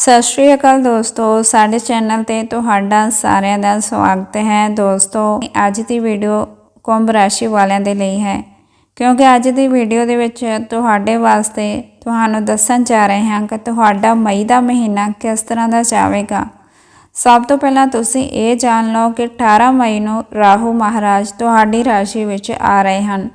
ਸਤਿ ਸ਼੍ਰੀ ਅਕਾਲ ਦੋਸਤੋ, ਸਾਡੇ ਚੈਨਲ ਤੇ ਤੁਹਾਡਾ ਸਾਰਿਆਂ ਦਾ ਸਵਾਗਤ ਹੈ। ਦੋਸਤੋ, ਅੱਜ ਦੀ ਵੀਡੀਓ ਕੁੰਭ ਰਾਸ਼ੀ ਵਾਲਿਆਂ ਦੇ ਲਈ ਹੈ। ਕਿਉਂਕਿ ਅੱਜ ਦੀ ਵੀਡੀਓ ਦੇ ਵਿੱਚ ਤੁਹਾਡੇ ਵਾਸਤੇ ਤੁਹਾਨੂੰ ਦੱਸਣ ਜਾ ਰਹੇ ਹਾਂ ਕਿ ਤੁਹਾਡਾ ਮਈ ਦਾ ਮਹੀਨਾ ਕਿਸ ਤਰ੍ਹਾਂ ਦਾ ਜਾਵੇਗਾ। ਸਭ ਤੋਂ ਪਹਿਲਾਂ ਤੁਸੀਂ ਇਹ ਜਾਣ ਲਓ ਕਿ 18 ਮਈ ਨੂੰ ਰਾਹੂ ਮਹਾਰਾਜ ਤੁਹਾਡੀ ਰਾਸ਼ੀ ਵਿੱਚ ਆ ਰਹੇ ਹਨ।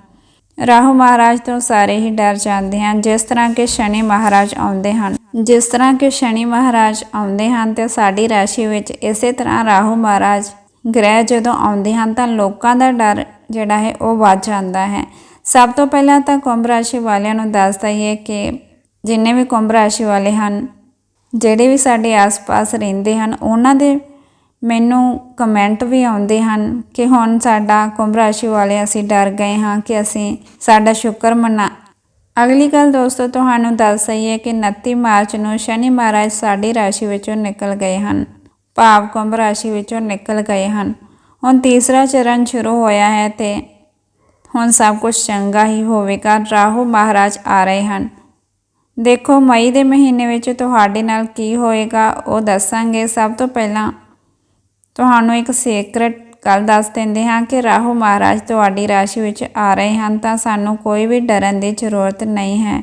ਰਾਹੂ ਮਹਾਰਾਜ ਤੋਂ ਸਾਰੇ ਹੀ ਡਰ ਜਾਂਦੇ ਹਨ, ਜਿਸ ਤਰ੍ਹਾਂ ਕਿ ਸ਼ਨੀ ਮਹਾਰਾਜ ਆਉਂਦੇ ਹਨ। ਜਿਸ ਤਰ੍ਹਾਂ ਕਿ ਸ਼ਨੀ ਮਹਾਰਾਜ ਆਉਂਦੇ ਹਨ ਤੇ ਸਾਡੀ ਰਾਸ਼ੀ ਵਿੱਚ ਇਸੇ ਤਰ੍ਹਾਂ ਰਾਹੂ ਮਹਾਰਾਜ ਗ੍ਰਹਿ ਜਦੋਂ ਆਉਂਦੇ ਹਨ ਤਾਂ ਲੋਕਾਂ ਦਾ ਡਰ ਜਿਹੜਾ ਹੈ ਉਹ ਵੱਧ ਜਾਂਦਾ ਹੈ। ਸਭ ਤੋਂ ਪਹਿਲਾਂ ਤਾਂ ਕੁੰਭ ਰਾਸ਼ੀ ਵਾਲਿਆਂ ਨੂੰ ਦੱਸ ਦਈਏ ਕਿ ਜਿੰਨੇ ਵੀ ਕੁੰਭ ਰਾਸ਼ੀ ਵਾਲੇ ਹਨ, ਜਿਹੜੇ ਵੀ ਸਾਡੇ ਆਸ-ਪਾਸ ਰਹਿੰਦੇ ਹਨ, ਉਹਨਾਂ ਦੇ ਮੈਨੂੰ ਕਮੈਂਟ ਵੀ ਆਉਂਦੇ ਹਨ ਕਿ ਹੁਣ ਸਾਡਾ ਕੁੰਭ ਰਾਸ਼ੀ ਵਾਲੇ ਅਸੀਂ ਡਰ ਗਏ ਹਾਂ ਕਿ ਅਸੀਂ ਸਾਡਾ ਸ਼ੁਕਰ ਮਨਾ ਅਗਲੀ ਗੱਲ ਦੋਸਤੋ, ਤੁਹਾਨੂੰ ਦੱਸ ਦਈਏ ਕਿ 29 ਮਾਰਚ ਨੂੰ ਸ਼ਨੀ ਮਹਾਰਾਜ ਸਾਡੀ ਰਾਸ਼ੀ ਵਿੱਚੋਂ ਨਿਕਲ ਗਏ ਹਨ। ਭਾਵ ਕੁੰਭ ਰਾਸ਼ੀ ਵਿੱਚੋਂ ਨਿਕਲ ਗਏ ਹਨ। ਹੁਣ ਤੀਸਰਾ ਚਰਨ ਸ਼ੁਰੂ ਹੋਇਆ ਹੈ ਤੇ ਹੁਣ ਸਭ ਕੁਝ ਚੰਗਾ ਹੀ ਹੋਵੇਗਾ। ਰਾਹੂ ਮਹਾਰਾਜ ਆ ਰਹੇ ਹਨ। ਦੇਖੋ, ਮਈ ਦੇ ਮਹੀਨੇ ਵਿੱਚ ਤੁਹਾਡੇ ਨਾਲ ਕੀ ਹੋਏਗਾ, ਉਹ ਦੱਸਾਂਗੇ। ਸਭ ਤੋਂ ਪਹਿਲਾਂ ਤੁਹਾਨੂੰ ਇੱਕ ਸੀਕ੍ਰੇਟ ਗੱਲ ਦੱਸ ਦਿੰਦੇ ਹਾਂ ਕਿ ਰਾਹੂ ਮਹਾਰਾਜ ਤੁਹਾਡੀ ਰਾਸ਼ੀ ਵਿੱਚ ਆ ਰਹੇ ਹਨ ਤਾਂ ਸਾਨੂੰ ਕੋਈ ਵੀ ਡਰਨ ਦੀ ਜ਼ਰੂਰਤ ਨਹੀਂ ਹੈ।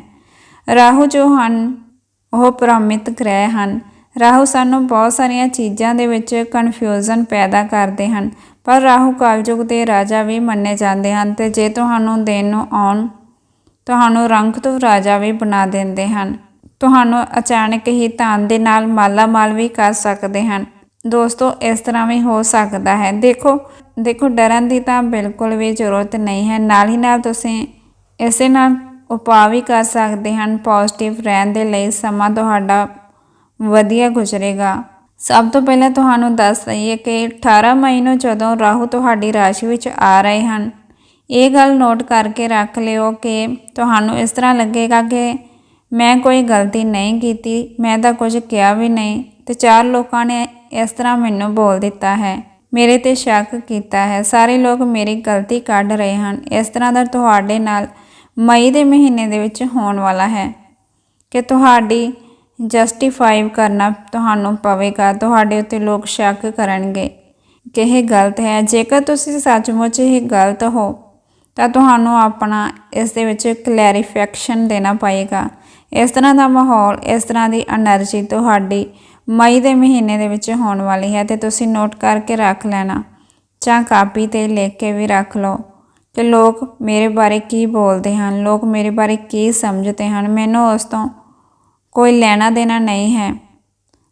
ਰਾਹੂ ਜੋ ਹਨ, ਉਹ ਪ੍ਰਮਿਤ ਗ੍ਰਹਿ ਹਨ। ਰਾਹੂ ਸਾਨੂੰ ਬਹੁਤ ਸਾਰੀਆਂ ਚੀਜ਼ਾਂ ਦੇ ਵਿੱਚ ਕਨਫਿਊਜ਼ਨ ਪੈਦਾ ਕਰਦੇ ਹਨ, ਪਰ ਰਾਹੂ ਕਾਲਯੁਗ ਦੇ ਰਾਜਾ ਵੀ ਮੰਨੇ ਜਾਂਦੇ ਹਨ ਤੇ ਜੇ ਤੁਹਾਨੂੰ ਦੇਣ ਨੂੰ ਆਉਣ, ਤੁਹਾਨੂੰ ਰੰਗ ਤੋਂ ਰਾਜਾ ਵੀ ਬਣਾ ਦਿੰਦੇ ਹਨ। ਤੁਹਾਨੂੰ ਅਚਾਨਕ ਹੀ ਧਨ ਦੇ ਨਾਲ ਮਾਲਾ ਮਾਲ ਵੀ ਕਰ ਸਕਦੇ ਹਨ। ਦੋਸਤੋ, ਇਸ ਤਰ੍ਹਾਂ ਵੀ ਹੋ ਸਕਦਾ ਹੈ। ਦੇਖੋ ਦੇਖੋ, ਡਰਨ ਦੀ ਤਾਂ ਬਿਲਕੁਲ ਵੀ ਜ਼ਰੂਰਤ ਨਹੀਂ ਹੈ। ਨਾਲ ਹੀ ਨਾਲ ਤੁਸੀਂ ਇਸੇ ਨਾਲ ਉਪਾਅ ਵੀ ਕਰ ਸਕਦੇ ਹਨ। ਪੋਜ਼ਿਟਿਵ ਰਹਿਣ ਦੇ ਲਈ ਸਮਾਂ ਤੁਹਾਡਾ ਵਧੀਆ ਗੁਜ਼ਰੇਗਾ। ਸਭ ਤੋਂ ਪਹਿਲਾਂ ਤੁਹਾਨੂੰ ਦੱਸ ਦਈਏ ਕਿ 18 ਮਈ ਨੂੰ ਜਦੋਂ ਰਾਹੂ ਤੁਹਾਡੀ ਰਾਸ਼ੀ ਵਿੱਚ ਆ ਰਹੇ ਹਨ, ਇਹ ਗੱਲ ਨੋਟ ਕਰਕੇ ਰੱਖ ਲਿਓ ਕਿ ਤੁਹਾਨੂੰ ਇਸ ਤਰ੍ਹਾਂ ਲੱਗੇਗਾ ਕਿ ਮੈਂ ਕੋਈ ਗਲਤੀ ਨਹੀਂ ਕੀਤੀ, ਮੈਂ ਤਾਂ ਕੁਝ ਕਿਹਾ ਵੀ ਨਹੀਂ ਤੇ ਚਾਰ ਲੋਕਾਂ ਨੇ ਇਸ ਤਰ੍ਹਾਂ ਮੈਨੂੰ ਬੋਲ ਦਿੱਤਾ ਹੈ। ਮੇਰੇ ਤੇ ਸ਼ੱਕ ਕੀਤਾ ਹੈ। ਸਾਰੇ ਲੋਕ ਮੇਰੀ ਗਲਤੀ ਕੱਢ ਰਹੇ ਹਨ। ਇਸ ਤਰ੍ਹਾਂ ਦਾ ਤੁਹਾਡੇ ਨਾਲ ਮਈ ਦੇ ਮਹੀਨੇ ਦੇ ਵਿੱਚ ਹੋਣ ਵਾਲਾ ਹੈ ਕਿ ਤੁਹਾਡੀ ਜਸਟੀਫਾਈ ਕਰਨਾ ਤੁਹਾਨੂੰ ਪਵੇਗਾ। ਤੁਹਾਡੇ ਉੱਤੇ ਲੋਕ ਸ਼ੱਕ ਕਰਨਗੇ ਕਿ ਇਹ ਗਲਤ ਹੈ। ਜੇਕਰ ਤੁਸੀਂ ਸੱਚਮੁੱਚ ਇਹ ਗਲਤ ਹੋ, ਤਾਂ ਤੁਹਾਨੂੰ ਆਪਣਾ ਇਸ ਦੇ ਵਿੱਚ ਕਲੈਰੀਫਿਕੇਸ਼ਨ ਦੇਣਾ ਪਵੇਗਾ ਇਸ ਤਰ੍ਹਾਂ ਦਾ ਮਾਹੌਲ, ਇਸ ਤਰ੍ਹਾਂ ਦੀ એનર્ਜੀ ਤੁਹਾਡੀ ਮਈ ਦੇ ਮਹੀਨੇ ਦੇ ਵਿੱਚ ਹੋਣ ਵਾਲੀ ਹੈ ਤੇ ਤੁਸੀਂ ਨੋਟ ਕਰਕੇ ਰੱਖ ਲੈਣਾ। ਜਾਂ ਕਾਪੀ ਤੇ ਲਿਖ ਕੇ ਵੀ ਰੱਖ ਲਓ। ਕਿ ਲੋਕ ਮੇਰੇ ਬਾਰੇ ਕੀ ਬੋਲਦੇ ਹਨ? ਲੋਕ ਮੇਰੇ ਬਾਰੇ ਕੀ ਸਮਝਦੇ ਹਨ? ਮੈਨੂੰ ਉਸ ਤੋਂ ਕੋਈ ਲੈਣਾ ਦੇਣਾ ਨਹੀਂ ਹੈ।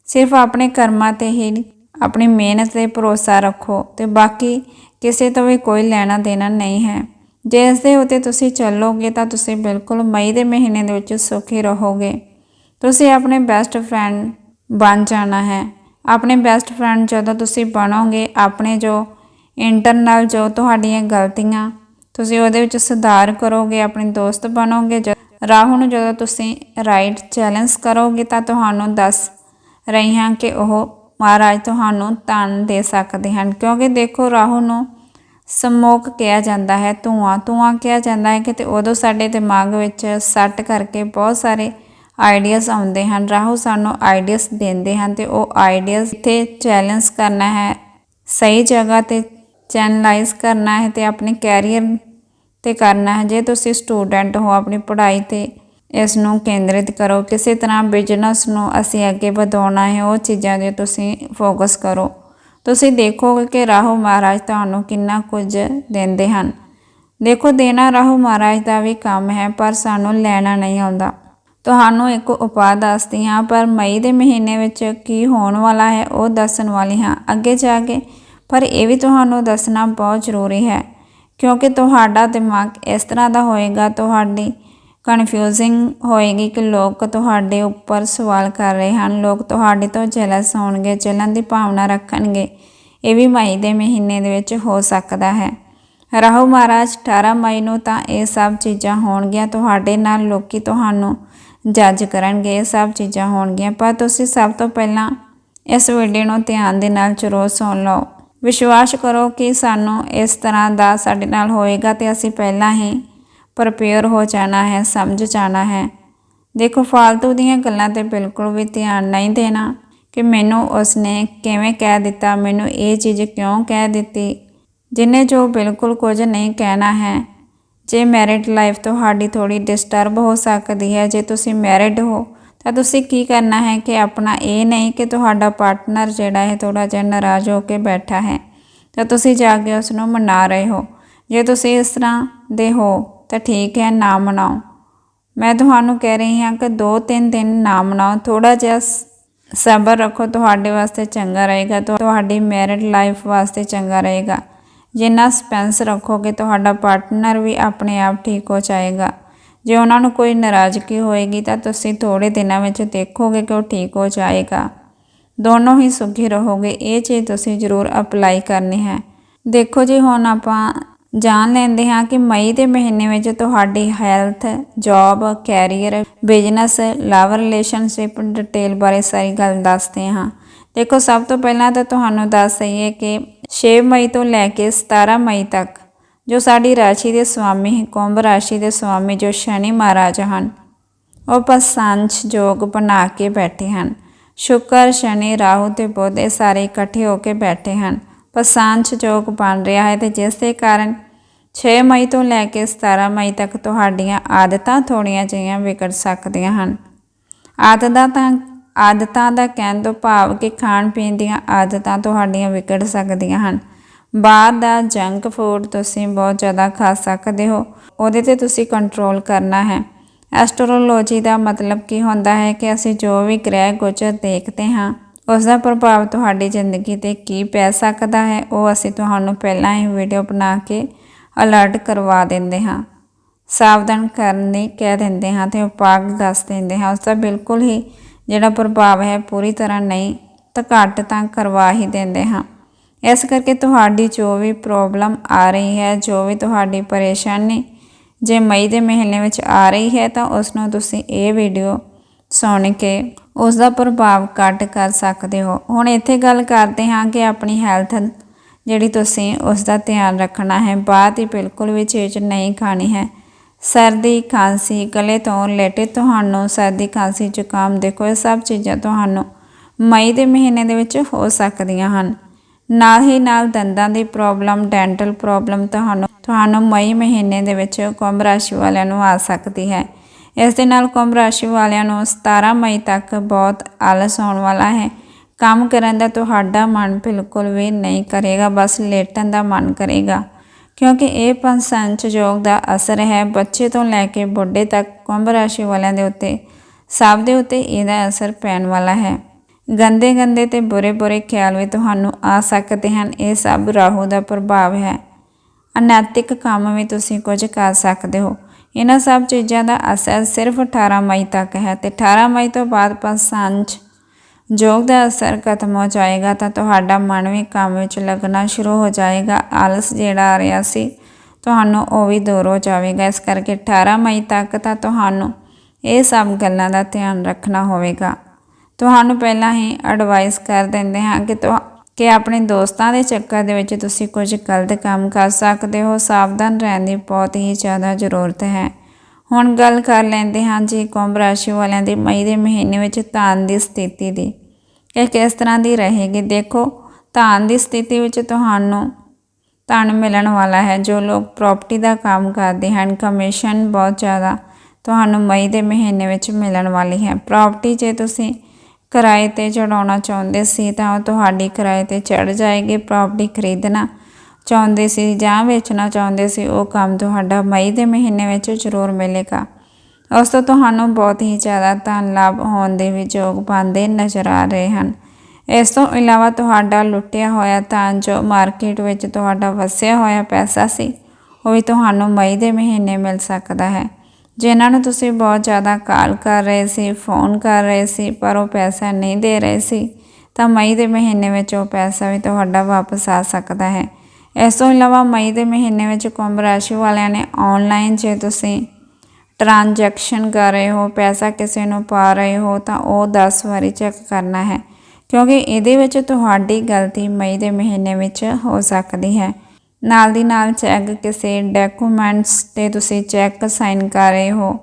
ਸਿਰਫ ਆਪਣੇ ਕਰਮਾਂ ਤੇ ਹੀ ਆਪਣੀ ਮਿਹਨਤ ਤੇ ਭਰੋਸਾ ਰੱਖੋ ਤੇ ਬਾਕੀ ਕਿਸੇ ਤੋਂ ਵੀ ਕੋਈ ਲੈਣਾ ਦੇਣਾ ਨਹੀਂ ਹੈ। ਜੇ ਇਸ ਦੇ ਉਤੇ ਤੁਸੀਂ ਚੱਲੋਗੇ ਤਾਂ ਤੁਸੀਂ ਬਿਲਕੁਲ ਮਈ ਦੇ ਮਹੀਨੇ ਦੇ ਵਿੱਚ ਸੁਖੀ ਰਹੋਗੇ। ਤੁਸੀਂ ਆਪਣੇ ਬੈਸਟ ਫਰੈਂਡ ਬਣ ਜਾਣਾ ਹੈ। ਆਪਣੇ ਬੈਸਟ ਫਰੈਂਡ ਜਦੋਂ ਤੁਸੀਂ ਬਣੋਗੇ, ਆਪਣੇ ਜੋ ਇੰਟਰਨਲ ਜੋ ਤੁਹਾਡੀਆਂ ਗਲਤੀਆਂ, ਤੁਸੀਂ ਉਹਦੇ ਵਿੱਚ ਸੁਧਾਰ ਕਰੋਗੇ, ਆਪਣੇ ਦੋਸਤ ਬਣੋਗੇ ਰਾਹੁ ਨੂੰ ਜਦੋਂ ਤੁਸੀਂ ਰਾਈਟ ਚੈਲੰਜ ਕਰੋਗੇ ਤਾਂ ਤੁਹਾਨੂੰ ਦੱਸ ਰਹੀ ਹਾਂ ਕਿ ਉਹ ਮਹਾਰਾਜ ਤੁਹਾਨੂੰ ਧਨ ਦੇ ਸਕਦੇ ਹਨ। ਕਿਉਂਕਿ ਦੇਖੋ ਰਾਹੂ ਨੂੰ ਸਮੋਕ ਕਿਹਾ ਜਾਂਦਾ ਹੈ ਧੂਆਂ ਧੂਆਂ ਕਿਹਾ ਜਾਂਦਾ ਹੈ ਕਿ ਤੇ ਉਦੋਂ ਸਾਡੇ ਦਿਮਾਗ ਵਿੱਚ ਸੱਟ ਕਰਕੇ ਬਹੁਤ ਸਾਰੇ ਆਈਡੀਆਜ਼ ਆਉਂਦੇ ਹਨ। ਰਾਹੂ ਸਾਨੂੰ ਆਈਡੀਆਜ਼ ਦਿੰਦੇ ਹਨ ਤੇ ਉਹ ਆਈਡੀਆਜ਼ ਤੇ ਚੈਲੰਜ ਕਰਨਾ ਹੈ। ਸਹੀ ਜਗ੍ਹਾ ਤੇ ਚੈਨਲਾਈਜ਼ ਕਰਨਾ ਹੈ ਤੇ ਆਪਣੇ ਕੈਰੀਅਰ ਤੇ ਕਰਨਾ ਹੈ। ਜੇ ਤੁਸੀਂ ਸਟੂਡੈਂਟ ਹੋ, ਆਪਣੀ ਪੜ੍ਹਾਈ ਤੇ ਇਸ ਨੂੰ ਕੇਂਦਰਿਤ ਕਰੋ, ਕਿਸੇ ਤਰ੍ਹਾਂ ਬਿਜ਼ਨਸ ਨੂੰ ਅਸੀਂ ਅੱਗੇ ਵਧਾਉਣਾ ਹੈ, ਉਹ ਚੀਜ਼ਾਂ 'ਤੇ ਤੁਸੀਂ ਫੋਕਸ ਕਰੋ। ਤੁਸੀਂ ਦੇਖੋਗੇ ਕਿ ਰਾਹੂ ਮਹਾਰਾਜ ਤੁਹਾਨੂੰ ਕਿੰਨਾ ਕੁਝ ਦਿੰਦੇ ਹਨ। ਦੇਖੋ, ਦੇਣਾ ਰਾਹੂ ਮਹਾਰਾਜ ਦਾ ਵੀ ਕੰਮ ਹੈ, ਪਰ ਸਾਨੂੰ ਲੈਣਾ ਨਹੀਂ ਆਉਂਦਾ। ਤੁਹਾਨੂੰ ਇੱਕ ਉਪਾਅ ਦੱਸਦੀ ਹਾਂ, ਪਰ ਮਈ ਦੇ ਮਹੀਨੇ ਵਿੱਚ ਕੀ ਹੋਣ ਵਾਲਾ ਹੈ, ਉਹ ਦੱਸਣ ਵਾਲੀ ਹਾਂ। ਅੱਗੇ ਜਾ ਕੇ, ਪਰ ਇਹ ਵੀ ਤੁਹਾਨੂੰ ਦੱਸਣਾ ਬਹੁਤ ਜ਼ਰੂਰੀ ਹੈ, ਕਿਉਂਕਿ ਤੁਹਾਡਾ ਦਿਮਾਗ ਇਸ ਤਰ੍ਹਾਂ ਦਾ ਹੋਏਗਾ, ਤੁਹਾਡੀ ਕਨਫਿਊਜ਼ਿੰਗ ਹੋਏਗੀ ਕਿ ਲੋਕ ਤੁਹਾਡੇ ਉੱਪਰ ਸਵਾਲ ਕਰ ਰਹੇ ਹਨ, ਲੋਕ ਤੁਹਾਡੇ ਤੋਂ ਜੈਲਸ ਹੋਣਗੇ ਜਲਨ ਦੀ ਭਾਵਨਾ ਰੱਖਣਗੇ। ਇਹ ਵੀ ਮਈ ਦੇ ਮਹੀਨੇ ਦੇ ਵਿੱਚ ਹੋ ਸਕਦਾ ਹੈ। ਰਾਹੂ ਮਹਾਰਾਜ 18 ਮਈ ਨੂੰ ਤਾਂ ਇਹ ਸਭ ਚੀਜ਼ਾਂ ਹੋਣਗੀਆਂ, ਤੁਹਾਡੇ ਨਾਲ ਲੋਕੀ ਤੁਹਾਨੂੰ ਜੱਜ ਕਰਨਗੇ, ਇਹ ਸਭ ਚੀਜ਼ਾਂ ਹੋਣਗੀਆਂ। ਪਰ ਤੁਸੀਂ ਸਭ ਤੋਂ ਪਹਿਲਾਂ ਇਸ ਵੀਡੀਓ ਨੂੰ ਧਿਆਨ ਦੇ ਨਾਲ ਜ਼ਰੂਰ ਸੁਣ ਲਓ। ਵਿਸ਼ਵਾਸ ਕਰੋ ਕਿ ਸਾਨੂੰ ਇਸ ਤਰ੍ਹਾਂ ਦਾ ਸਾਡੇ ਨਾਲ ਹੋਏਗਾ ਤੇ ਅਸੀਂ ਪਹਿਲਾਂ ਹੀ ਪ੍ਰਪੇਅਰ ਹੋ ਜਾਣਾ ਹੈ, ਸਮਝ ਜਾਣਾ ਹੈ। ਦੇਖੋ ਫालतू ਦੀਆਂ ਗੱਲਾਂ ਤੇ ਬਿਲਕੁਲ ਵੀ ਧਿਆਨ ਨਹੀਂ ਦੇਣਾ ਕਿ ਮੈਨੂੰ ਉਸਨੇ ਕਿਵੇਂ ਕਹਿ ਦਿੱਤਾ, ਮੈਨੂੰ ਇਹ ਚੀਜ਼ ਕਿਉਂ ਕਹਿ ਦਿੱਤੀ। ਜਿਨੇ ਜੋ ਬਿਲਕੁਲ ਕੁਝ ਨਹੀਂ ਕਹਿਣਾ ਹੈ ਜੇ ਮੈਰਿਡ ਲਾਈਫ ਤੁਹਾਡੀ ਥੋੜੀ ਡਿਸਟਰਬ ਹੋ ਸਕਦੀ ਹੈ, ਜੇ ਤੁਸੀਂ ਮੈਰਿਡ ਹੋ, ਤਾਂ ਤੁਸੀਂ ਕੀ ਕਰਨਾ ਹੈ ਕਿ ਆਪਣਾ ਇਹ ਨਹੀਂ ਕਿ ਤੁਹਾਡਾ ਪਾਰਟਨਰ ਜਿਹੜਾ ਹੈ ਥੋੜਾ ਜਿਹਾ ਨਾਰਾਜ਼ ਹੋ ਕੇ ਬੈਠਾ ਹੈ, ਤਾਂ ਤੁਸੀਂ ਜਾ ਕੇ ਉਸ ਨੂੰ ਮਨਾ ਰਹੇ ਹੋ। ਜੇ ਤੁਸੀਂ ਇਸ ਤਰ੍ਹਾਂ ਦੇ ਹੋ, ਤਾਂ ਠੀਕ ਹੈ, ਨਾ ਮਨਾਓ। ਮੈਂ ਤੁਹਾਨੂੰ ਕਹਿ ਰਹੀ ਹਾਂ ਕਿ 2-3 ਦਿਨ ਨਾ ਮਨਾਓ। ਥੋੜਾ ਜਿਹਾ ਸਬਰ ਰੱਖੋ, ਤੁਹਾਡੇ ਵਾਸਤੇ ਚੰਗਾ ਰਹੇਗਾ, ਤੁਹਾਡੀ ਮੈਰਿਡ ਲਾਈਫ ਵਾਸਤੇ ਚੰਗਾ ਰਹੇਗਾ। ਜਿੰਨਾ ਸਪੈਂਸ ਰੱਖੋਗੇ, ਤੁਹਾਡਾ ਪਾਰਟਨਰ ਵੀ ਆਪਣੇ ਆਪ ਠੀਕ ਹੋ ਜਾਏਗਾ। ਜੇ ਉਹਨਾਂ ਨੂੰ ਕੋਈ ਨਾਰਾਜ਼ਗੀ ਹੋਏਗੀ, ਤਾਂ ਤੁਸੀਂ ਥੋੜੇ ਦਿਨਾਂ ਵਿੱਚ ਦੇਖੋਗੇ ਕਿ ਉਹ ਠੀਕ ਹੋ ਜਾਏਗਾ। ਦੋਨੋਂ ਹੀ ਸੁਖੀ ਰਹੋਗੇ, ਇਹ ਚੀਜ਼ ਤੁਸੀਂ ਜ਼ਰੂਰ ਅਪਲਾਈ ਕਰਨੀ ਹੈ। ਦੇਖੋ ਜੀ, ਹੁਣ ਆਪਾਂ ਜਾਣ ਲੈਂਦੇ ਹਾਂ ਕਿ ਮਈ ਦੇ ਮਹੀਨੇ ਵਿੱਚ ਤੁਹਾਡੀ health job career business love relationship detail ਬਾਰੇ ਸਾਰੀ ਗੱਲ ਦੱਸਦੇ ਹਾਂ। ਦੇਖੋ, ਸਭ ਤੋਂ ਪਹਿਲਾਂ ਤਾਂ ਤੁਹਾਨੂੰ ਦੱਸ ਦਈਏ ਕਿ 6 ਮਈ ਤੋਂ ਲੈ ਕੇ 17 ਮਈ ਤੱਕ ਜੋ ਸਾਡੀ ਰਾਸ਼ੀ ਦੇ ਸਵਾਮੀ, ਕੁੰਭ ਰਾਸ਼ੀ ਦੇ ਸਵਾਮੀ ਜੋ ਸ਼ਨੀ ਮਹਾਰਾਜ ਹਨ, ਉਹ ਪਸੰਚ ਜੋਗ ਬਣਾ ਕੇ ਬੈਠੇ ਹਨ। ਸ਼ੁਕਰ, ਸ਼ਨੀ, ਰਾਹੂ ਤੇ ਬੁੱਧ ਇਹ ਸਾਰੇ ਇਕੱਠੇ ਹੋ ਕੇ ਬੈਠੇ ਹਨ। ਪਸੰਚ ਜੋਗ ਬਣ ਰਿਹਾ ਹੈ ਤੇ ਜਿਸ ਦੇ ਕਾਰਨ 6 ਮਈ ਤੋਂ ਲੈ ਕੇ 17 ਮਈ ਤੱਕ ਤੁਹਾਡੀਆਂ ਆਦਤਾਂ ਥੋੜੀਆਂ ਜਿਹੀਆਂ ਵਿਗੜ ਸਕਦੀਆਂ ਹਨ। ਆਦਤਾਂ ਤਾਂ ਆਦਤਾਂ ਦਾ ਕਹਿਣ ਤੋਂ ਭਾਵ ਕਿ ਖਾਣ ਪੀਣ ਦੀਆਂ ਆਦਤਾਂ ਤੁਹਾਡੀਆਂ ਵਿਗੜ ਸਕਦੀਆਂ ਹਨ। ਬਾਹਰ ਦਾ ਜੰਕ ਫੂਡ ਤੁਸੀਂ ਬਹੁਤ ਜ਼ਿਆਦਾ ਖਾ ਸਕਦੇ ਹੋ। ਉਹਦੇ ਤੇ ਤੁਸੀਂ ਕੰਟਰੋਲ ਕਰਨਾ ਹੈ। ਐਸਟਰੋਲੋਜੀ ਦਾ ਮਤਲਬ ਕੀ ਹੁੰਦਾ ਹੈ ਕਿ ਅਸੀਂ ਜੋ ਵੀ ਗ੍ਰਹਿ ਗੋਚਰ ਦੇਖਦੇ ਹਾਂ ਉਸ ਦਾ ਪ੍ਰਭਾਵ ਤੁਹਾਡੀ ਜ਼ਿੰਦਗੀ ਤੇ ਕੀ ਪੈ ਸਕਦਾ ਹੈ, ਉਹ ਅਸੀਂ ਤੁਹਾਨੂੰ ਪਹਿਲਾਂ ਹੀ ਵੀਡੀਓ ਬਣਾ ਕੇ ਅਲਰਟ ਕਰਵਾ ਦਿੰਦੇ ਹਾਂ। ਸਾਵਧਾਨ ਕਰਨ ਲਈ ਕਹਿ ਦਿੰਦੇ ਹਾਂ ਤੇ ਉਪਾਅ ਦੱਸ ਦਿੰਦੇ ਹਾਂ ਉਸ ਦਾ ਬਿਲਕੁਲ ਹੀ ਜਿਹੜਾ ਪ੍ਰਭਾਵ ਹੈ ਪੂਰੀ ਤਰ੍ਹਾਂ ਨਹੀਂ ਤਾਂ ਘੱਟ ਤਾਂ ਕਰਵਾ ਹੀ ਦਿੰਦੇ ਹਾਂ। ਇਸ ਕਰਕੇ ਤੁਹਾਡੀ ਜੋ ਵੀ ਪ੍ਰੋਬਲਮ ਆ ਰਹੀ ਹੈ, ਜੋ ਵੀ ਤੁਹਾਡੀ ਪਰੇਸ਼ਾਨੀ ਜੇ ਮਈ ਦੇ ਮਹੀਨੇ ਵਿੱਚ ਆ ਰਹੀ ਹੈ ਤਾਂ ਉਸ ਨੂੰ ਤੁਸੀਂ ਇਹ ਵੀਡੀਓ ਸੁਣ ਕੇ ਉਸ ਦਾ ਪ੍ਰਭਾਵ ਘੱਟ ਕਰ ਸਕਦੇ ਹੋ। ਹੁਣ ਇੱਥੇ ਗੱਲ ਕਰਦੇ ਹਾਂ ਕਿ ਆਪਣੀ ਹੈਲਥ ਜਿਹੜੀ ਤੁਸੀਂ ਉਸ ਦਾ ਧਿਆਨ ਰੱਖਣਾ ਹੈ। ਬਾਅਦ ਹੀ ਬਿਲਕੁਲ ਵੀ ਚੀਜ਼ ਨਹੀਂ ਖਾਣੀ ਹੈ। ਸਰਦੀ, ਖਾਂਸੀ, ਗਲੇ ਤੋਂ ਰਿਲੇਟਡ ਤੁਹਾਨੂੰ ਸਰਦੀ, ਖਾਂਸੀ, ਜ਼ੁਕਾਮ ਦੇਖੋ, ਇਹ ਸਭ ਚੀਜ਼ਾਂ ਤੁਹਾਨੂੰ ਮਈ ਦੇ ਮਹੀਨੇ ਦੇ ਵਿੱਚ ਹੋ ਸਕਦੀਆਂ ਹਨ। ਨਾਲ ਹੀ ਨਾਲ ਦੰਦਾਂ ਦੀ ਪ੍ਰੋਬਲਮ, ਡੈਂਟਲ ਪ੍ਰੋਬਲਮ ਤੁਹਾਨੂੰ ਤੁਹਾਨੂੰ ਮਈ ਮਹੀਨੇ ਦੇ ਵਿੱਚ ਕੁੰਭ ਰਾਸ਼ੀ ਵਾਲਿਆਂ ਨੂੰ ਆ ਸਕਦੀ ਹੈ। ਇਸ ਦੇ ਨਾਲ ਕੁੰਭ ਰਾਸ਼ੀ ਵਾਲਿਆਂ ਨੂੰ 17 ਮਈ ਤੱਕ ਬਹੁਤ ਆਲਸ ਆਉਣ ਵਾਲਾ ਹੈ। ਕੰਮ ਕਰਨ ਦਾ ਤੁਹਾਡਾ ਮਨ ਬਿਲਕੁਲ ਵੀ ਨਹੀਂ ਕਰੇਗਾ, ਬਸ ਲੇਟਣ ਦਾ ਮਨ ਕਰੇਗਾ। ਕਿਉਂਕਿ ਇਹ ਪੰਸੰਚ ਯੋਗ ਦਾ ਅਸਰ ਹੈ ਬੱਚੇ ਤੋਂ ਲੈ ਕੇ ਬੁੱਢੇ ਤੱਕ ਕੁੰਭ ਰਾਸ਼ੀ ਵਾਲਿਆਂ ਦੇ ਉੱਤੇ। ਸਭ ਦੇ ਉੱਤੇ ਇਹਦਾ ਅਸਰ ਪੈਣ ਵਾਲਾ ਹੈ। ਗੰਦੇ ਗੰਦੇ ਤੇ ਬੁਰੇ ਬੁਰੇ ਖਿਆਲ ਵੀ ਤੁਹਾਨੂੰ ਆ ਸਕਦੇ ਹਨ। ਇਹ ਸਭ ਰਾਹੂ ਦਾ ਪ੍ਰਭਾਵ ਹੈ। ਅਨੈਤਿਕ ਕੰਮ ਵੀ ਤੁਸੀਂ ਕੁਝ ਕਰ ਸਕਦੇ ਹੋ। ਇਹਨਾਂ ਸਭ ਚੀਜ਼ਾਂ ਦਾ ਅਸਰ ਸਿਰਫ 18 ਮਈ ਤੱਕ ਹੈ ਤੇ 18 ਮਈ ਤੋਂ ਬਾਅਦ ਪੰਸੰਚ ਯੋਗ ਦਾ ਅਸਰ ਖਤਮ ਹੋ ਜਾਏਗਾ ਤਾਂ ਤੁਹਾਡਾ ਮਨ ਵੀ ਕੰਮ ਵਿੱਚ ਲੱਗਣਾ ਸ਼ੁਰੂ ਹੋ ਜਾਏਗਾ। ਆਲਸ ਜਿਹੜਾ ਆ ਰਿਹਾ ਸੀ, ਤੁਹਾਨੂੰ ਉਹ ਵੀ ਦੂਰ ਹੋ ਜਾਵੇਗਾ। ਇਸ ਕਰਕੇ 18 ਮਈ ਤੱਕ ਤਾਂ ਤੁਹਾਨੂੰ ਇਹ ਸਭ ਗੱਲਾਂ ਦਾ ਧਿਆਨ ਰੱਖਣਾ ਹੋਵੇਗਾ। ਤੁਹਾਨੂੰ ਪਹਿਲਾਂ ਹੀ ਐਡਵਾਈਸ ਕਰ ਦਿੰਦੇ ਹਾਂ ਕਿ ਤੁਹਾ, ਕਿ ਆਪਣੇ ਦੋਸਤਾਂ ਦੇ ਚੱਕਰ ਦੇ ਵਿੱਚ ਤੁਸੀਂ ਕੁਝ ਗਲਤ ਕੰਮ ਕਰ ਸਕਦੇ ਹੋ। ਸਾਵਧਾਨ ਰਹਿਣ ਦੀ ਬਹੁਤ ਹੀ ਜ਼ਿਆਦਾ ਜ਼ਰੂਰਤ ਹੈ। ਹੁਣ ਗੱਲ ਕਰ ਲੈਂਦੇ ਹਾਂ ਜੀ, ਕੁੰਭ ਰਾਸ਼ੀ ਵਾਲਿਆਂ ਦੀ ਮਈ ਦੇ ਮਹੀਨੇ ਵਿੱਚ ਧਨ ਦੀ ਸਥਿਤੀ ਦੀ। ਇਹ ਕਿਸ ਤਰ੍ਹਾਂ ਦੀ ਰਹੇਗੀ? ਦੇਖੋ, ਧਨ ਦੀ ਸਥਿਤੀ ਵਿੱਚ ਤੁਹਾਨੂੰ ਧਨ ਮਿਲਣ ਵਾਲਾ ਹੈ। ਜੋ ਲੋਕ ਪ੍ਰਾਪਰਟੀ ਦਾ ਕੰਮ ਕਰਦੇ ਹਨ ਕਮਿਸ਼ਨ ਬਹੁਤ ਜ਼ਿਆਦਾ ਤੁਹਾਨੂੰ ਮਈ ਦੇ ਮਹੀਨੇ ਵਿੱਚ ਮਿਲਣ ਵਾਲੀ ਹੈ। ਪ੍ਰਾਪਰਟੀ ਜੇ ਤੁਸੀਂ ਕਿਰਾਏ ਤੇ ਚੜਾਉਣਾ ਚਾਹੁੰਦੇ ਸੀ, ਤਾਂ ਉਹ ਤੁਹਾਡੀ ਕਿਰਾਏ ਤੇ ਚੜ ਜਾਏਗੀ। ਪ੍ਰਾਪਰਟੀ ਖਰੀਦਣਾ ਚਾਹੁੰਦੇ ਸੀ ਜਾਂ ਵੇਚਣਾ ਚਾਹੁੰਦੇ ਸੀ, ਉਹ ਕੰਮ ਤੁਹਾਡਾ ਮਈ ਦੇ ਮਹੀਨੇ ਵਿੱਚ ਜ਼ਰੂਰ ਮਿਲੇਗਾ। ਉਸ ਤੋਂ ਤੁਹਾਨੂੰ ਬਹੁਤ ਹੀ ਜ਼ਿਆਦਾ ਧਨ ਲਾਭ ਹੋਣ ਦੇ ਵੀ ਯੋਗ ਬਣਦੇ ਨਜ਼ਰ ਆ ਰਹੇ ਹਨ। ਇਸ ਤੋਂ ਇਲਾਵਾ ਤੁਹਾਡਾ ਲੁੱਟਿਆ ਹੋਇਆ ਧਨ ਜੋ ਮਾਰਕੀਟ ਵਿੱਚ ਤੁਹਾਡਾ ਵਸਿਆ ਹੋਇਆ ਪੈਸਾ ਸੀ, ਉਹ ਵੀ ਤੁਹਾਨੂੰ ਮਈ ਦੇ ਮਹੀਨੇ ਮਿਲ ਸਕਦਾ ਹੈ। ਜਿਨ੍ਹਾਂ ਨੂੰ ਤੁਸੀਂ ਬਹੁਤ ਜ਼ਿਆਦਾ ਕਾਲ ਕਰ ਰਹੇ ਸੀ, ਫੋਨ ਕਰ ਰਹੇ ਸੀ, ਪਰ ਉਹ ਪੈਸਾ ਨਹੀਂ ਦੇ ਰਹੇ ਸੀ, ਤਾਂ ਮਈ ਦੇ ਮਹੀਨੇ ਵਿੱਚ ਉਹ ਪੈਸਾ ਵੀ ਤੁਹਾਡਾ ਵਾਪਸ ਆ ਸਕਦਾ ਹੈ। ਇਸ ਤੋਂ ਇਲਾਵਾ ਮਈ ਦੇ ਮਹੀਨੇ ਵਿੱਚ ਕੁੰਭ ਰਾਸ਼ੀ ਵਾਲਿਆਂ ਨੇ ਆਨਲਾਈਨ ਜੇ ਤੁਸੀਂ ਟ੍ਰਾਂਜੈਕਸ਼ਨ ਕਰ ਰਹੇ ਹੋ, ਪੈਸਾ ਕਿਸੇ ਨੂੰ ਪਾ ਰਹੇ ਹੋ, ਤਾਂ ਉਹ 10 ਵਾਰੀ ਚੈੱਕ ਕਰਨਾ ਹੈ। ਕਿਉਂਕਿ ਇਹਦੇ ਵਿੱਚ ਤੁਹਾਡੀ ਗਲਤੀ ਮਈ ਦੇ ਮਹੀਨੇ ਵਿੱਚ ਹੋ ਸਕਦੀ ਹੈ। ਨਾਲ ਦੀ ਨਾਲ ਚੈੱਕ ਕਿਸੇ ਡਾਕੂਮੈਂਟਸ ਤੇ ਤੁਸੀਂ ਚੈੱਕ ਸਾਈਨ ਕਰ ਰਹੇ ਹੋ।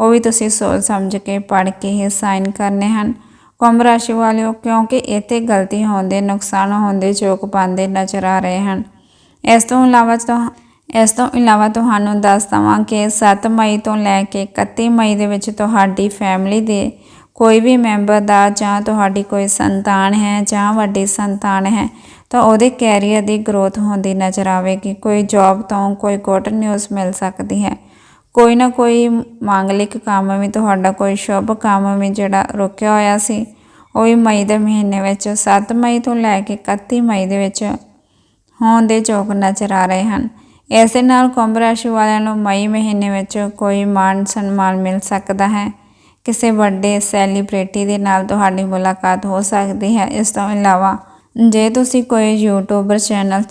ਉਹ ਵੀ ਤੁਸੀਂ ਸੋਚ ਸਮਝ ਕੇ ਪੜ੍ਹ ਕੇ ਹੀ ਸਾਈਨ ਕਰਨੇ ਹਨ। ਕੁੰਭ ਰਾਸ਼ੀ ਵਾਲਿਓ, ਕਿਉਂਕਿ ਇੱਥੇ ਗਲਤੀ ਹੋਣ ਦੇ ਨੁਕਸਾਨ ਹੋਣ ਦੇ ਚੋਕ ਪਾਉਂਦੇ ਨਜ਼ਰ ਆ ਰਹੇ ਹਨ। ਇਸ ਤੋਂ ਇਲਾਵਾ ਤੋਂ ਇਸ ਤੋਂ ਇਲਾਵਾ ਤੁਹਾਨੂੰ ਦੱਸ ਦਵਾਂ ਕਿ 7 ਮਈ ਤੋਂ ਲੈ ਕੇ 31 ਮਈ ਦੇ ਵਿੱਚ ਤੁਹਾਡੀ ਫੈਮਿਲੀ ਦੇ ਕੋਈ ਵੀ ਮੈਂਬਰ ਦਾ ਜਾਂ ਤੁਹਾਡੀ ਕੋਈ ਸੰਤਾਨ ਹੈ ਜਾਂ ਵੱਡੀ ਸੰਤਾਨ ਹੈ ਤਾਂ ਉਹਦੇ ਕੈਰੀਅਰ ਦੀ ਗਰੋਥ ਹੁੰਦੀ ਨਜ਼ਰ ਆਵੇਗੀ। ਕੋਈ ਜੌਬ ਤੋਂ ਕੋਈ ਗੁੱਡ ਨਿਊਜ਼ ਮਿਲ ਸਕਦੀ ਹੈ। ਕੋਈ ਨਾ ਕੋਈ ਮਾਂਗਲਿਕ ਕੰਮ ਵੀ ਤੁਹਾਡਾ, ਕੋਈ ਸ਼ੁਭ ਕੰਮ ਵੀ ਜਿਹੜਾ ਰੁਕਿਆ ਹੋਇਆ ਸੀ, ਉਹ ਵੀ ਮਈ ਦੇ ਮਹੀਨੇ ਵਿੱਚ 7 ਮਈ ਤੋਂ ਲੈ ਕੇ 31 ਮਈ ਦੇ ਵਿੱਚ ਹੋਣ ਦੇ ਯੋਗ ਨਜ਼ਰ ਆ ਰਹੇ ਹਨ। ਇਸੇ ਨਾਲ ਕੁੰਭ ਰਾਸ਼ੀ ਵਾਲਿਆਂ ਨੂੰ ਮਈ ਮਹੀਨੇ ਵਿੱਚ ਕੋਈ ਮਾਣ ਸਨਮਾਨ ਮਿਲ ਸਕਦਾ ਹੈ। ਕਿਸੇ ਵੱਡੇ ਸੈਲੀਬ੍ਰਿਟੀ ਦੇ ਨਾਲ ਤੁਹਾਡੀ ਮੁਲਾਕਾਤ ਹੋ ਸਕਦੀ ਹੈ। ਇਸ ਤੋਂ ਇਲਾਵਾ, ਜੇ ਤੁਸੀਂ ਕੋਈ ਯੂਟਿਊਬਰ ਚੈਨਲ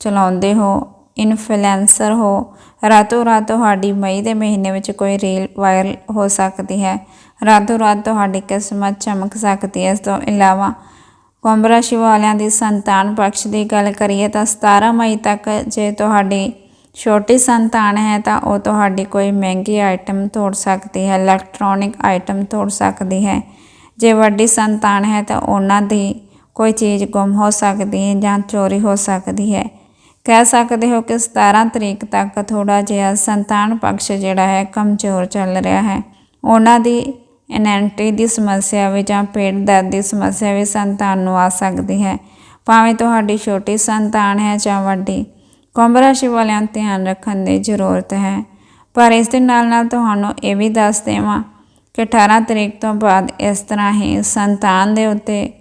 ਚਲਾਉਂਦੇ ਹੋ, ਇਨਫਲੂਐਂਸਰ ਹੋ ਰਾਤੋਂ ਰਾਤ ਤੁਹਾਡੀ ਮਈ ਦੇ ਮਹੀਨੇ ਵਿੱਚ ਕੋਈ ਰੀਲ ਵਾਇਰਲ ਹੋ ਸਕਦੀ ਹੈ। ਰਾਤੋਂ ਰਾਤ ਤੁਹਾਡੀ ਕਿਸਮਤ ਚਮਕ ਸਕਦੀ ਹੈ। ਇਸ ਤੋਂ ਇਲਾਵਾ ਕੁੰਭ ਰਾਸ਼ੀ ਵਾਲਿਆਂ ਦੀ ਸੰਤਾਨ ਪਕਸ਼ ਦੀ ਗੱਲ ਕਰੀਏ ਤਾਂ 17 ਮਈ ਤੱਕ ਜੇ ਤੁਹਾਡੀ ਛੋਟੀ ਸੰਤਾਨ ਹੈ ਤਾਂ ਉਹ ਤੁਹਾਡੀ ਕੋਈ ਮਹਿੰਗੀ ਆਈਟਮ ਤੋੜ ਸਕਦੀ ਹੈ ਇਲੈਕਟ੍ਰੋਨਿਕ ਆਈਟਮ ਤੋੜ ਸਕਦੀ ਹੈ। ਜੇ ਵੱਡੀ ਸੰਤਾਨ ਹੈ ਤਾਂ ਉਹਨਾਂ ਦੀ ਕੋਈ ਚੀਜ਼ ਗੁੰਮ ਹੋ ਸਕਦੀ ਹੈ ਜਾਂ ਚੋਰੀ ਹੋ ਸਕਦੀ ਹੈ। ਕਹਿ ਸਕਦੇ ਹੋ ਕਿ 17 ਤਰੀਕ ਤੱਕ ਥੋੜਾ ਜਿਹਾ ਸੰਤਾਨ ਪਕਸ਼ ਜਿਹੜਾ ਹੈ ਕਮਜ਼ੋਰ ਚੱਲ ਰਿਹਾ ਹੈ। ਉਹਨਾਂ ਦੀ ਐਨੈਂਟੀ ਦੀ ਸਮੱਸਿਆ ਵੀ ਜਾਂ ਪੇਟ ਦਰਦ ਦੀ ਸਮੱਸਿਆ ਵੀ ਸੰਤਾਨ ਨੂੰ ਆ ਸਕਦੀ ਹੈ। ਭਾਵੇਂ ਤੁਹਾਡੀ ਛੋਟੀ ਸੰਤਾਨ ਹੈ ਜਾਂ ਵੱਡੀ ਕੁੰਭ ਰਾਸ਼ੀ ਵਾਲਿਆਂ ਧਿਆਨ ਰੱਖਣ ਦੀ ਜ਼ਰੂਰਤ ਹੈ। ਪਰ ਇਸ ਦੇ ਨਾਲ ਨਾਲ ਤੁਹਾਨੂੰ ਇਹ ਵੀ ਦੱਸ ਦੇਵਾਂ ਕਿ 18 ਤਰੀਕ ਤੋਂ ਬਾਅਦ ਇਸ ਤਰ੍ਹਾਂ ਹੀ ਸੰਤਾਨ ਦੇ ਉੱਤੇ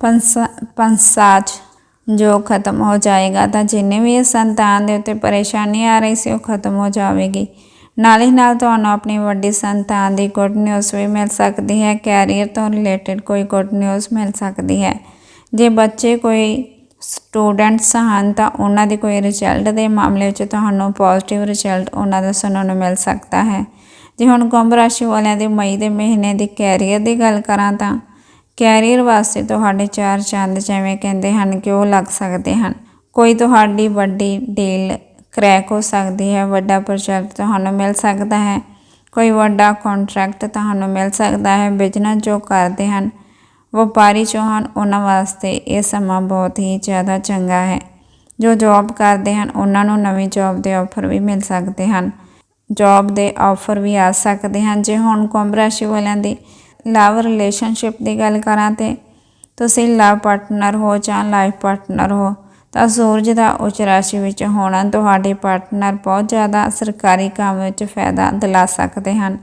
ਪੰਸਾ, ਪੰਸਾਜ ਜੋ ਖਤਮ ਹੋ ਜਾਏਗਾ, ਤਾਂ ਜਿੰਨੇ ਵੀ ਇਹ ਸੰਤਾਨ ਦੇ ਉੱਤੇ ਪਰੇਸ਼ਾਨੀ ਆ ਰਹੀ ਸੀ, ਉਹ ਖਤਮ ਹੋ ਜਾਵੇਗੀ। ਨਾਲ ਹੀ ਨਾਲ ਤੁਹਾਨੂੰ ਆਪਣੀ ਵੱਡੀ ਸੰਤਾਨ ਦੀ ਗੁੱਡ ਨਿਊਜ਼ ਵੀ ਮਿਲ ਸਕਦੀ ਹੈ। ਕੈਰੀਅਰ ਤੋਂ ਰਿਲੇਟਡ ਕੋਈ ਗੁੱਡ ਨਿਊਜ਼ ਮਿਲ ਸਕਦੀ ਹੈ। ਜੇ ਬੱਚੇ ਕੋਈ ਸਟੂਡੈਂਟਸ ਹਨ ਤਾਂ ਉਹਨਾਂ ਦੀ ਕੋਈ ਰਿਜ਼ਲਟ ਦੇ ਮਾਮਲੇ ਵਿੱਚ ਤੁਹਾਨੂੰ ਪੋਜ਼ਿਟਿਵ ਰਿਜ਼ਲਟ ਉਹਨਾਂ ਦਾ ਸੁਣਨ ਨੂੰ ਮਿਲ ਸਕਦਾ ਹੈ। ਜੇ ਹੁਣ ਕੁੰਭ ਰਾਸ਼ੀ ਵਾਲਿਆਂ ਦੇ ਮਈ ਦੇ ਮਹੀਨੇ ਦੀ ਕੈਰੀਅਰ ਦੀ ਗੱਲ ਕਰਾਂ ਤਾਂ ਕੈਰੀਅਰ ਵਾਸਤੇ ਤੁਹਾਡੇ ਚਾਰ ਚੰਦ ਜਿਵੇਂ ਕਹਿੰਦੇ ਹਨ ਕਿ ਉਹ ਲੱਗ ਸਕਦੇ ਹਨ। ਕੋਈ ਤੁਹਾਡੀ ਵੱਡੀ ਡੀਲ ਕਰੈਕ ਹੋ ਸਕਦੀ ਹੈ, ਵੱਡਾ ਪ੍ਰੋਜੈਕਟ ਤੁਹਾਨੂੰ ਮਿਲ ਸਕਦਾ ਹੈ। ਕੋਈ ਵੱਡਾ ਕੰਟਰੈਕਟ ਤੁਹਾਨੂੰ ਮਿਲ ਸਕਦਾ ਹੈ ਬਿਜ਼ਨਸ ਜੋ ਕਰਦੇ ਹਨ ਵਪਾਰੀ ਜੋ ਹਨ ਉਹਨਾਂ ਵਾਸਤੇ ਇਹ ਸਮਾਂ ਬਹੁਤ ਹੀ ਜ਼ਿਆਦਾ ਚੰਗਾ ਹੈ। ਜੋ ਜੌਬ ਕਰਦੇ ਹਨ, ਉਹਨਾਂ ਨੂੰ ਨਵੀਂ ਜੌਬ ਦੇ ਆਫਰ ਵੀ ਮਿਲ ਸਕਦੇ ਹਨ। ਜੌਬ ਦੇ ਆਫਰ ਵੀ ਆ ਸਕਦੇ ਹਨ। ਜੇ ਹੁਣ ਕੁੰਭ ਰਾਸ਼ੀ ਵਾਲਿਆਂ ਦੀ ਲਵ ਰਿਲੇਸ਼ਨਸ਼ਿਪ ਦੀ ਗੱਲ ਕਰਾਂ ਤੇ ਤੁਸੀਂ ਲਵ ਪਾਰਟਨਰ ਹੋ ਜਾਂ ਲਾਈਫ ਪਾਰਟਨਰ ਹੋ, ਤਾਂ ਸੂਰਜ ਦਾ ਉੱਚ ਰਾਸ਼ੀ ਵਿੱਚ ਹੋਣਾ ਤੁਹਾਡੇ ਪਾਰਟਨਰ ਬਹੁਤ ਜ਼ਿਆਦਾ ਸਰਕਾਰੀ ਕੰਮ ਵਿੱਚ ਫਾਇਦਾ ਦਿਲਾ ਸਕਦੇ ਹਨ।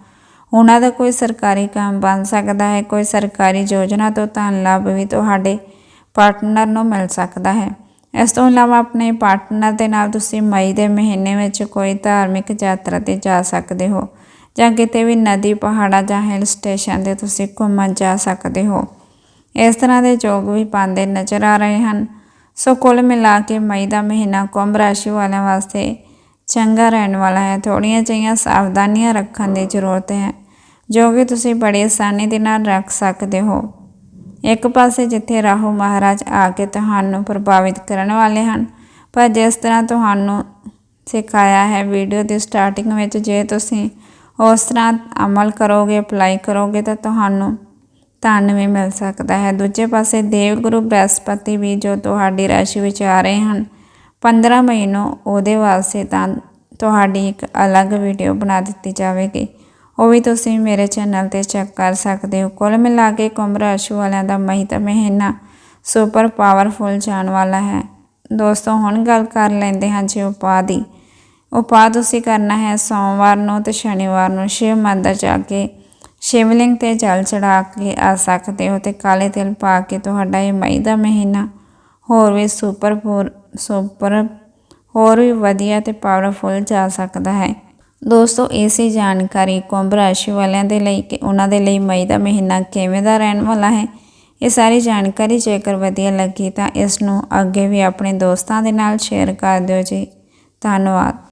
ਉਹਨਾਂ ਦਾ ਕੋਈ ਸਰਕਾਰੀ ਕੰਮ ਬਣ ਸਕਦਾ ਹੈ, ਕੋਈ ਸਰਕਾਰੀ ਯੋਜਨਾ ਤੋਂ ਧਨ ਲਾਭ ਵੀ ਤੁਹਾਡੇ ਪਾਰਟਨਰ ਨੂੰ ਮਿਲ ਸਕਦਾ ਹੈ। ਇਸ ਤੋਂ ਇਲਾਵਾ ਆਪਣੇ ਪਾਰਟਨਰ ਦੇ ਨਾਲ ਤੁਸੀਂ ਮਈ ਦੇ ਮਹੀਨੇ ਵਿੱਚ ਕੋਈ ਧਾਰਮਿਕ ਯਾਤਰਾ ਤੇ ਜਾ ਸਕਦੇ ਹੋ ਜਾਂ ਕਿਤੇ ਵੀ ਨਦੀ, ਪਹਾੜਾਂ ਜਾਂ ਹਿਲ ਸਟੇਸ਼ਨ ਤੇ ਤੁਸੀਂ ਘੁੰਮਣ ਜਾ ਸਕਦੇ ਹੋ। ਇਸ ਤਰ੍ਹਾਂ ਦੇ ਯੋਗ ਵੀ ਪਾਉਂਦੇ ਨਜ਼ਰ ਆ ਰਹੇ ਹਨ। ਸੋ ਕੁੱਲ ਮਿਲਾ ਕੇ ਮਈ ਦਾ ਮਹੀਨਾ ਕੁੰਭ ਰਾਸ਼ੀ ਵਾਲਿਆਂ ਵਾਸਤੇ ਚੰਗਾ ਰਹਿਣ ਵਾਲਾ ਹੈ। ਥੋੜੀਆਂ ਜਿਹੀਆਂ ਸਾਵਧਾਨੀਆਂ ਰੱਖਣ ਦੀ ਜ਼ਰੂਰਤ ਹੈ। ਜੋ ਕਿ ਤੁਸੀਂ ਬੜੀ ਆਸਾਨੀ ਦੇ ਨਾਲ ਰੱਖ ਸਕਦੇ ਹੋ। ਇੱਕ ਪਾਸੇ ਜਿੱਥੇ ਰਾਹੂ ਮਹਾਰਾਜ ਆ ਕੇ ਤੁਹਾਨੂੰ ਪ੍ਰਭਾਵਿਤ ਕਰਨ ਵਾਲੇ ਹਨ, ਪਰ ਜਿਸ ਤਰ੍ਹਾਂ ਤੁਹਾਨੂੰ ਸਿਖਾਇਆ ਹੈ ਵੀਡੀਓ ਦੀ ਸਟਾਰਟਿੰਗ ਵਿੱਚ, ਜੇ ਤੁਸੀਂ ਉਸ ਤਰ੍ਹਾਂ ਅਮਲ ਕਰੋਗੇ, ਅਪਲਾਈ ਕਰੋਗੇ, ਤਾਂ ਤੁਹਾਨੂੰ ਧਨ ਵੀ ਮਿਲ ਸਕਦਾ ਹੈ। ਦੂਜੇ ਪਾਸੇ ਦੇਵ ਗੁਰੂ ਬ੍ਰਹਸਪਤੀ ਵੀ ਜੋ ਤੁਹਾਡੀ ਰਾਸ਼ੀ ਵਿੱਚ ਆ ਰਹੇ ਹਨ 15 ਮਈ ਨੂੰ ਉਹਦੇ ਵਾਸਤੇ ਤਾਂ ਤੁਹਾਡੀ ਇੱਕ ਅਲੱਗ ਵੀਡੀਓ ਬਣਾ ਦਿੱਤੀ ਜਾਵੇਗੀ। ਉਹ ਵੀ ਤੁਸੀਂ ਮੇਰੇ ਚੈਨਲ ਤੇ ਚੈੱਕ ਕਰ ਸਕਦੇ ਹੋ। ਕੁੱਲ ਮਿਲਾ ਕੇ ਕੁੰਭ ਰਾਸ਼ੀ ਵਾਲਿਆਂ ਦਾ ਮਈ ਦਾ ਮਹੀਨਾ ਸੁਪਰ ਪਾਵਰਫੁਲ ਜਾਣ ਵਾਲਾ ਹੈ। ਦੋਸਤੋ, ਹੁਣ ਗੱਲ ਕਰ ਲੈਂਦੇ ਹਾਂ ਜੀ ਉਪਾਅ ਦੀ। ਉਪਾਅ ਤੁਸੀਂ ਕਰਨਾ ਹੈ ਸੋਮਵਾਰ ਨੂੰ ਤੇ ਸ਼ਨੀਵਾਰ ਨੂੰ ਸ਼ਿਵ ਮੰਦਰ ਜਾ ਕੇ ਸ਼ਿਵਲਿੰਗ ਤੇ ਜਲ ਚੜਾ ਕੇ ਆ ਸਕਦੇ ਹੋ ਤੇ ਕਾਲੇ ਤਿਲ ਪਾ ਕੇ ਤੁਹਾਡਾ ਇਹ ਮਈ ਦਾ ਮਹੀਨਾ ਹੋਰ ਵੀ ਸੁਪਰ ਸੁਪਰ ਹੋਰ ਵੀ ਵਧੀਆ ਤੇ ਪਾਵਰਫੁਲ ਜਾ ਸਕਦਾ ਹੈ। ਦੋਸਤੋ ਇਸੇ ਜਾਣਕਾਰੀ ਕੁੰਭ ਰਾਸ਼ੀ ਵਾਲਿਆਂ ਦੇ ਲਈ ਕਿ ਉਹਨਾਂ ਦੇ ਲਈ ਮਈ ਦਾ ਮਹੀਨਾ ਕਿਵੇਂ ਦਾ ਰਹਿਣ ਵਾਲਾ ਹੈ। ਇਹ ਸਾਰੀ ਜਾਣਕਾਰੀ ਜੇਕਰ ਵਧੀਆ ਲੱਗੀ ਤਾਂ ਇਸ ਨੂੰ ਅੱਗੇ ਵੀ ਆਪਣੇ ਦੋਸਤਾਂ ਦੇ ਨਾਲ ਸ਼ੇਅਰ ਕਰ ਦਿਓ ਜੀ। ਧੰਨਵਾਦ।